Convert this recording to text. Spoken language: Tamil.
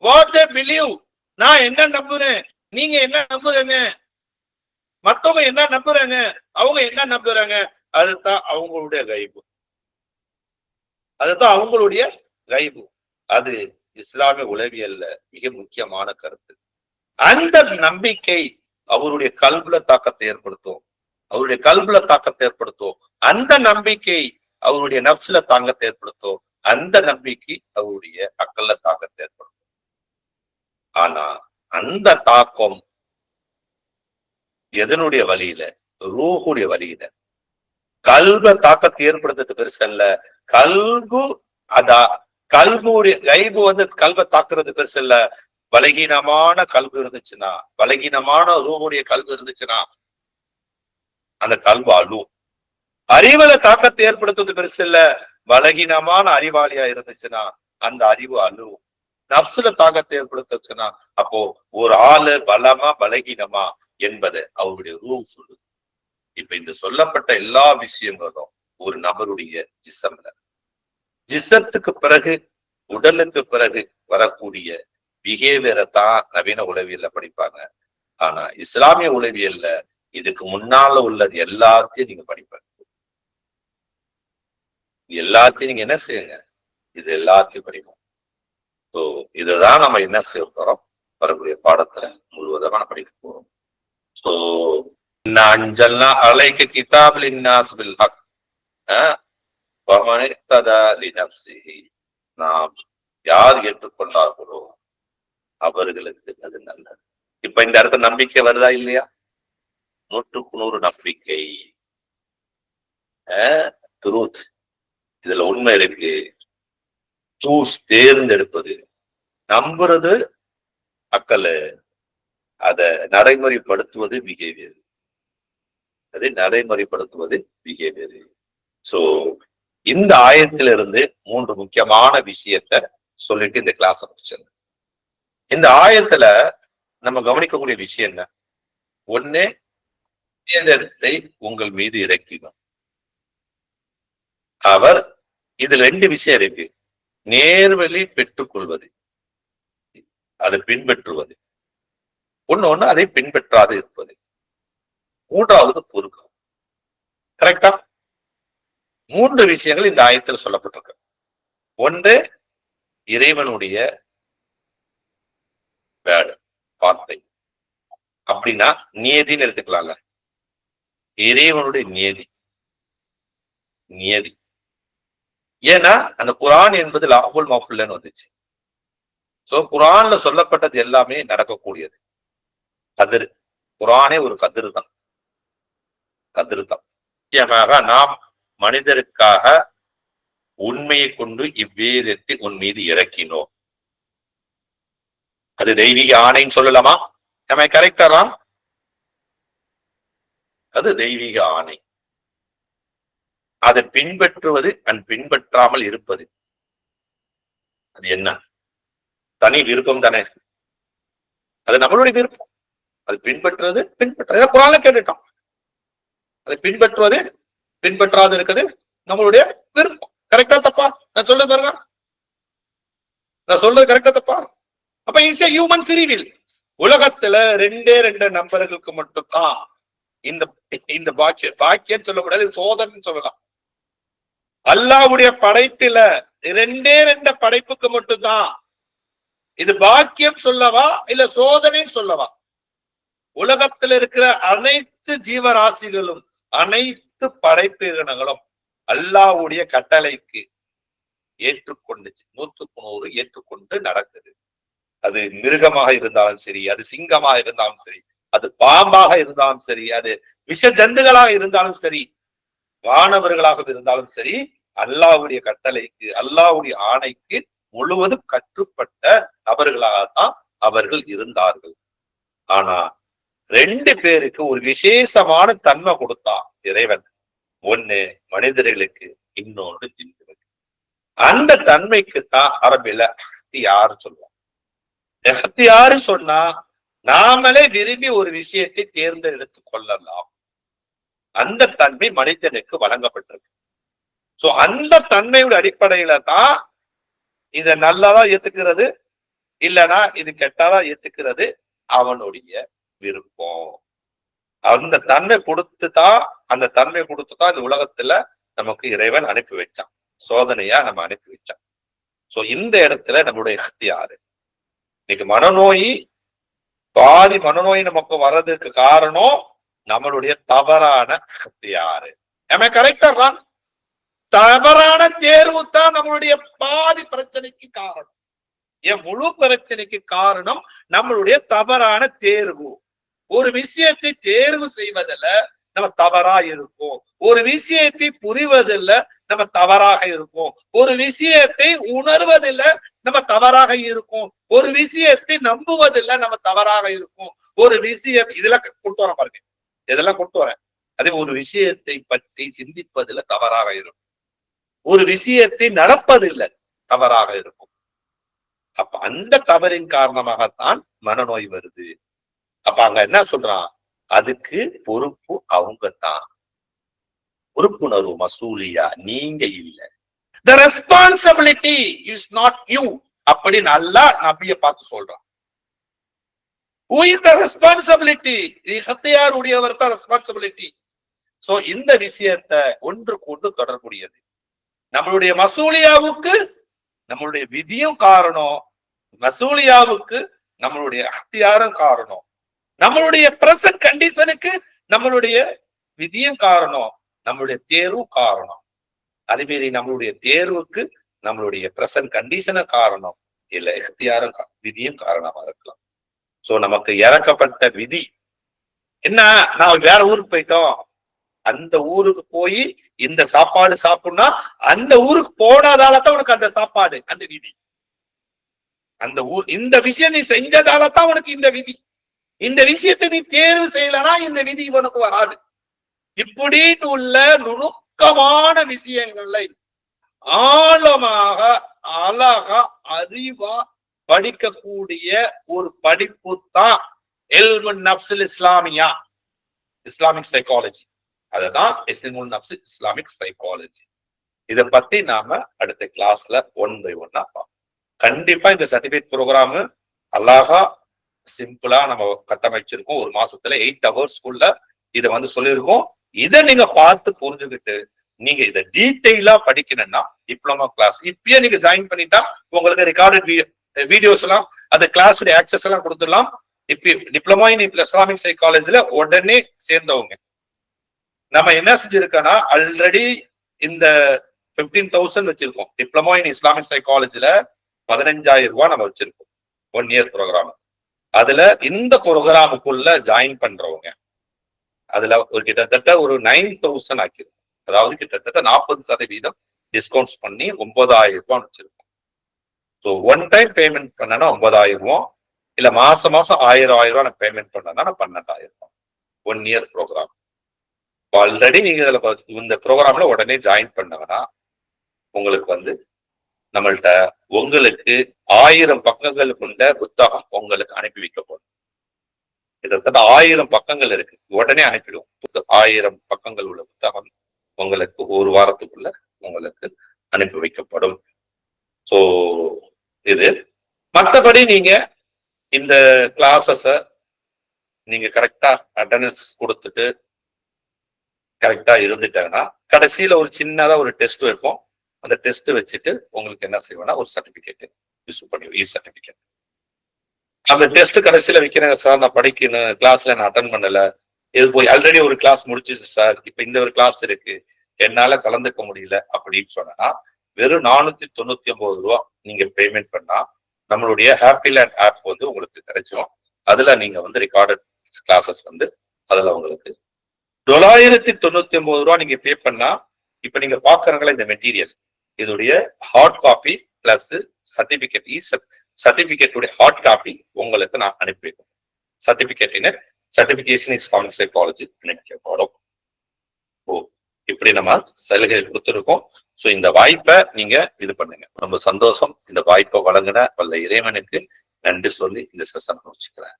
வாட் தே பிலீவ் நான் என்ன நம்புறேன்? நீங்க என்ன நம்புறீங்க? மத்தவங்க என்ன நம்புறாங்க? அவங்க என்ன நம்புறாங்க? அதுதான் அவங்களுடைய கைபு. அதுதான் அவங்களுடைய கைபு. அது இஸ்லாமிய உளவியல்ல மிக முக்கியமான கருத்து. அந்த நம்பிக்கை அவருடைய கல்வில தாக்கத்தை ஏற்படுத்தும். அவருடைய கல்வில தாக்கத்தை ஏற்படுத்தும். அந்த நம்பிக்கை அவருடைய நப்சுல தாக்கத்தை ஏற்படுத்தும். அந்த நம்பிக்கை அவருடைய அக்கல்ல தாக்கத்தை ஏற்படுத்தும். ஆனா அந்த தாக்கம் எதனுடைய வழியில? ரூஹுடைய வழியில. கல்வ தாக்கத்தை ஏற்படுத்துறது பெருசு அல்ல கல்கு அதா கல்புடைய கைபு வந்து கல்வ தாக்குறது பெருசு இல்ல. பலகீனமான கல்வி இருந்துச்சுன்னா பலகீனமான ரூஹுடைய கல்வி இருந்துச்சுன்னா அந்த கல்வி அழும். அறிவுல தாக்கத்தை ஏற்படுத்துவது பெருசு இல்ல. பலகீனமான அறிவாளியா இருந்துச்சுன்னா அந்த அறிவு அழுவும் நப்சுல தாக்கத்தை ஏற்படுத்துச்சுன்னா அப்போ ஒரு ஆளு பலமா பலகீனமா என்பதை அவருடைய ரூல் சொல்லுது. இப்ப இந்த சொல்லப்பட்ட எல்லா விஷயங்களும் ஒரு நபருடைய ஜிசம்ல ஜிசத்துக்கு பிறகு உடலுக்கு பிறகு வரக்கூடிய பிஹேவியரை தான் நவீன உளவியல்ல படிப்பாங்க. ஆனா இஸ்லாமிய உளவியல்ல இதுக்கு முன்னால உள்ளது எல்லாத்தையும் நீங்க படிப்பாங்க எல்லாத்தையும் நீங்க என்ன செய்யுங்க? இது எல்லாத்தையும் படிப்போம். ஸோ இதுதான் நம்ம என்ன செய்ய போறோம்? வரக்கூடிய பாடத்துல முழுவதும் நம்ம படிக்க போறோம். ஸோ அஞ்சல்னா அலைக்கு கிதாப் லின்னாஸ் பில் ஹக். நாம் யார் ஏற்றுக்கொண்டார்களோ அவர்களுக்கு அது நல்லது. இப்ப இந்த இடத்துல நம்பிக்கை வருதா இல்லையா? நூற்றுக்கு நூறு நம்பிக்கை. த்ரூத் இதுல உண்மை இருக்கு. சூஸ் தேர்ந்தெடுப்பது. நம்புறது அக்கல் அத நடைமுறைப்படுத்துவது பிஹேவியர் அதை நடைமுறைப்படுத்துவது பிஹேவியர் சோ இந்த ஆயத்திலிருந்து மூன்று முக்கியமான விஷயத்த சொல்லிட்டு இந்த கிளாஸ் முடிச்சது இந்த ஆயத்துல நம்ம கவனிக்கக்கூடிய விஷயம் என்ன? ஒண்ணு வேதத்தை உங்கள் மீது இறக்கினோம் அவர் இதுல ரெண்டு விஷயம் இருக்கு. நேர்வழி பெற்றுக்கொள்வது. அதை பின்பற்றுவது. ஒண்ணு ஒண்ணு அதை பின்பற்றாது இருப்பது. மூன்றாவது பொறுக்கம் கரெக்டா மூன்று விஷயங்கள் இந்த ஆயத்தில் சொல்லப்பட்டிருக்கு. ஒன்று இறைவனுடைய வேர்டு வார்த்தை. அப்படின்னா நியதின்னு எடுத்துக்கலாம்ல. இறைவனுடைய நியதி. நியதி. ஏன்னா அந்த குரான் என்பது லாபுல் மஃபுல்லன்னு வந்துச்சு. சோ குரான்ல சொல்லப்பட்டது எல்லாமே நடக்கக்கூடியது. கதிர். குரானே ஒரு கதிர் தான் கதிர் தான் நிச்சயமாக நாம் மனிதருக்காக உண்மையை கொண்டு இவ்வேதத்தை உன் மீது இறக்கினோம். அது தெய்வீக ஆணைன்னு சொல்லலாமா? நம்ம கரெக்டரா அது தெய்வீக ஆணை. அதை பின்பற்றுவது அண்ட் பின்பற்றாமல் இருப்பது. அது என்ன? தனி விருப்பம் தானே. அது நம்மளுடைய விருப்பம். அது பின்பற்றுவது பின்பற்ற குரால கேட்டுட்டான் அதை பின்பற்றுவது பின்பற்றாது இருக்குது நம்மளுடைய விருப்பம். கரெக்டா தப்பா? நான் சொல்றது பாருங்க. நான் சொல்றது கரெக்டா தப்பா? அப்ப இஸ் ஹியூமன் ஃப்ரீவில் உலகத்துல ரெண்டே ரெண்டு நம்பர்களுக்கு மட்டும்தான் இந்த இந்த பாக்கியம் பாக்கியம் சொல்லக்கூடாது சோதனை சொல்லலாம். அல்லாவுடைய படைப்புல ரெண்டே ரெண்டு படைப்புக்கு மட்டும்தான். இது பாக்கியம் சொல்லவா இல்ல சோதனை சொல்லவா? உலகத்துல இருக்கிற அனைத்து ஜீவராசிகளும் அனைத்து படைப்பினங்களும் அல்லாவுடைய கட்டளைக்கு ஏற்றுக்கொண்டுச்சு. நூத்துக்கு நூறு ஏற்றுக்கொண்டு நடக்குது. அது மிருகமாக இருந்தாலும் சரி அது சிங்கமாக இருந்தாலும் சரி அது பாம்பாக இருந்தாலும் சரி அது விஷ ஜந்துகளாக இருந்தாலும் சரி வானவர்களாக இருந்தாலும் சரி அல்லாவுடைய கட்டளைக்கு அல்லாவுடைய ஆணைக்கு முழுவதும் கட்டுப்பட்ட நபர்களாகத்தான் அவர்கள் இருந்தார்கள். ஆனா ரெண்டு பேருக்கு ஒரு விசேஷமான தன்மை கொடுத்தான் இறைவன். ஒண்ணு மனிதர்களுக்கு இன்னொன்று ஜின்களுக்கு அந்த தன்மைக்கு தான் அரபில யாரு சொல்லுவோம் யாரு சொன்னா நாமளே விரும்பி ஒரு விஷயத்தை தேர்ந்தெடுத்து கொள்ளலாம். அந்த தன்மை மனிதனுக்கு வழங்கப்பட்டிருக்கு. சோ அந்த தன்மையோட அடிப்படையில தான் இத நல்லதா ஏத்துக்கிறது? இல்லனா இது கெட்டதா ஏத்துக்கிறது? அவனுடைய விருப்பம். அந்த தன்மை கொடுத்து தான் அந்த தன்மை கொடுத்து தான் இந்த உலகத்துல நமக்கு இறைவன் அனுப்பி வச்சான். சோதனையா நம்ம அனுப்பி வச்சான். சோ இந்த இடத்துல நம்மளுடைய சக்தி இன்னைக்கு மனநோய் பாதி மனநோய் நமக்கு வர்றதுக்கு காரணம் நம்மளுடைய தவறான சக்தி யாரு? கரெக்டா தவறான தேர்வு தான் நம்மளுடைய பாதி பிரச்சனைக்கு காரணம். என் முழு பிரச்சனைக்கு காரணம் நம்மளுடைய தவறான தேர்வு. ஒரு விஷயத்தை தேர்வு செய்வதில் நம்ம தவறா இருக்கும். ஒரு விஷயத்தை புரிவதில்ல நம்ம தவறாக இருக்கும். ஒரு விஷயத்தை உணர்வதில்ல நம்ம தவறாக இருக்கும். ஒரு விஷயத்தை நம்புவதில்ல நம்ம தவறாக இருக்கும். ஒரு விஷயத்தை இதுல கொண்டு வர பாருங்க. இதெல்லாம் கொண்டு வரேன்? அதே ஒரு விஷயத்தை பற்றி சிந்திப்பதில் தவறாக இருக்கும். ஒரு விஷயத்தை நடப்பதில்லை தவறாக இருக்கும். அப்ப அந்த தவறின் காரணமாகத்தான் மனநோய் வருது. அப்ப அங்க என்ன சொல்றான்? அதுக்கு பொறுப்பு அவங்க தான் பொறுப்புணர்வு மசூலியா? நீங்க இல்ல. The responsibility is not you அப்படி நல்லா நபிய பார்த்து சொல்றான். ரெஸ்பான்சிபிலிட்டி உடையவர் தான் ரெஸ்பான்சிபிலிட்டி சோ இந்த விஷயத்த ஒன்று கொண்டு தொடர்புடையது. நம்மளுடைய மசூலியாவுக்கு நம்மளுடைய விதியும் காரணம். மசூலியாவுக்கு நம்மளுடைய அத்தியாரம் காரணம். நம்மளுடைய பிரசன்ட் கண்டிஷனுக்கு நம்மளுடைய விதியும் காரணம். நம்மளுடைய தேர்வும் காரணம். அதே மாரி நம்மளுடைய தேர்வுக்கு நம்மளுடைய பிரசன்ட் கண்டிஷன காரணம். இல்ல எத்தியாரும் விதியும் காரணமாக இருக்கலாம். சோ நமக்கு இறக்கப்பட்ட விதி. என்ன? நான் வேற ஊருக்கு போயிட்டோம். அந்த ஊருக்கு போய் இந்த சாப்பாடு சாப்பிடணும்னா அந்த ஊருக்கு போனதால தான் உனக்கு அந்த சாப்பாடு அந்த விதி. அந்த ஊர் இந்த விஷயம் நீ செஞ்சதால தான் உனக்கு இந்த விதி. இந்த விஷயத்தை நீ தேர்வு செய்யலனா இந்த விதி உனக்கு வராது. இப்படின்னு உள்ள நுணுக்கமான விஷயங்களை ஆழமாக அழகா அறிவா படிக்கக்கூடிய ஒரு படிப்பு தான் எல்முன் நப்சில் இஸ்லாமியா. இஸ்லாமிக் சைக்காலஜி அதுதான் எஸ்முல் நப்சு இஸ்லாமிக் சைக்காலஜி இத பத்தி நாம அடுத்த கிளாஸ்ல ஒன் பை ஒன்னா பார்ப்போம். கண்டிப்பா இந்த சர்டிபிகேட் ப்ரோக்ராம் அழகா சிம்பிளா நம்ம கட்டமைச்சிருக்கோம். ஒரு மாசத்துல எயிட் ஹவர்ஸ்க்குள்ள இதை வந்து சொல்லியிருக்கோம். இதை நீங்க பார்த்து புரிஞ்சுக்கிட்டு நீங்க இதை டீட்டெயிலா படிக்கணும்னா டிப்ளமா கிளாஸ் இப்பயே நீங்க ஜாயின் பண்ணிட்டா உங்களுக்கு ரெக்கார்டட் வீடியோஸ் எல்லாம் அந்த கிளாஸுடைய ஆக்சஸ் எல்லாம் கொடுத்துடலாம். இப்ப டிப்ளமா இன் இஸ்லாமிக் சைக்காலஜில உடனே சேர்ந்தவங்க. நம்ம என்ன செஞ்சிருக்கோம்னா ஆல்ரெடி இந்த பிப்டீன் தௌசண்ட் வச்சிருக்கோம். டிப்ளமோ இன் இஸ்லாமிக் சைக்காலஜில பதினஞ்சாயிரம் ரூபாய் நம்ம வச்சிருக்கோம். ஒன் இயர் ப்ரோக்ராம் அதுல இந்த ப்ரோக்ராமுக்குள்ள ஜாயின் பண்றவங்க. அதுல ஒரு கிட்டத்தட்ட ஒரு நைன் தௌசண்ட் ஆக்கிருக்கும். அதாவது கிட்டத்தட்ட நாற்பது சதவீதம் டிஸ்கவுண்ட்ஸ் பண்ணி ஒன்பதாயிரம் ரூபாய் வச்சிருக்கோம். ஸோ ஒன் டைம் பேமெண்ட் பண்ணனா ஒன்பதாயிரம் ரூபா இல்ல மாசம் மாசம் ஆயிரம் ஆயிரம் ரூபா நான் பேமெண்ட் பண்ணனா பன்னெண்டாயிரம். ரூபாய் ஒன் இயர் ப்ரோக்ராம் ஆல்ரெடி நீங்க இதுல இந்த ப்ரோக்ராம்ல உடனே ஜாயின் பண்ணவனா உங்களுக்கு வந்து நம்மள்ட்ட உங்களுக்கு ஆயிரம் பக்கங்கள் கொண்ட புத்தகம் உங்களுக்கு அனுப்பி வைக்கப்படும். கிட்டத்தட்ட ஆயிரம் பக்கங்கள் இருக்கு. உடனே அனுப்பிடுவோம். ஆயிரம் பக்கங்கள் உள்ள புத்தகம் உங்களுக்கு ஒரு வாரத்துக்குள்ள உங்களுக்கு அனுப்பி வைக்கப்படும். ஸோ இது. மற்றபடி நீங்க இந்த கிளாஸஸ நீங்க கரெக்டா அட்டண்டன்ஸ் கொடுத்துட்டு கரெக்டா இருந்துட்டாங்கன்னா கடைசியில ஒரு சின்னதா ஒரு டெஸ்ட் வைப்போம். அந்த டெஸ்ட் வச்சுட்டு உங்களுக்கு என்ன செய்வோம்னா ஒரு சர்டிபிகேட் இஷ்யூ பண்ணிடுவோம். இ சர்டிபிகேட் அந்த டெஸ்ட் கடைசியில வைக்கிறேங்க சார் நான் படிக்கணும். கிளாஸ்ல நான் அட்டன் பண்ணல. இது போய் ஆல்ரெடி ஒரு கிளாஸ் முடிச்சிச்சு சார் இப்ப இந்த ஒரு கிளாஸ் இருக்கு. என்னால கலந்துக்க முடியல அப்படின்னு சொன்னா வெறும் நானூத்தி தொண்ணூத்தி ஒன்பது ரூபா நீங்க பேமெண்ட் பண்ணா நம்மளுடைய ஹாப்பி லேண்ட் ஆப் வந்து உங்களுக்கு கிடைச்சிரும். அதுல நீங்க வந்து ரெக்கார்டட் கிளாஸஸ் வந்து அதுல உங்களுக்கு தொள்ளாயிரத்தி தொண்ணூத்தி ஒன்பது ரூபா நீங்க பே பண்ணா இப்ப நீங்க பாக்குறாங்களா இந்த மெட்டீரியல் இதோடைய hard copy plus certificate e சர்டிபிகேட்டுடைய hard copy உங்களுக்கு நான் அனுப்பி வைக்கிறேன். சர்டிபிகேட் சர்டிபிகேஷன் இஸ்லாமிக் சைக்காலஜி அனுப்பிக்கப்படும் ஓ இப்படி நம்ம சலுகை கொடுத்துருக்கோம். ஸோ இந்த வாய்ப்பை நீங்க இது பண்ணுங்க. ரொம்ப சந்தோஷம். இந்த வாய்ப்பை வழங்கின வல்ல இறைவனுக்கு நன்றி சொல்லி இந்த செஷன் வச்சுக்கிறேன்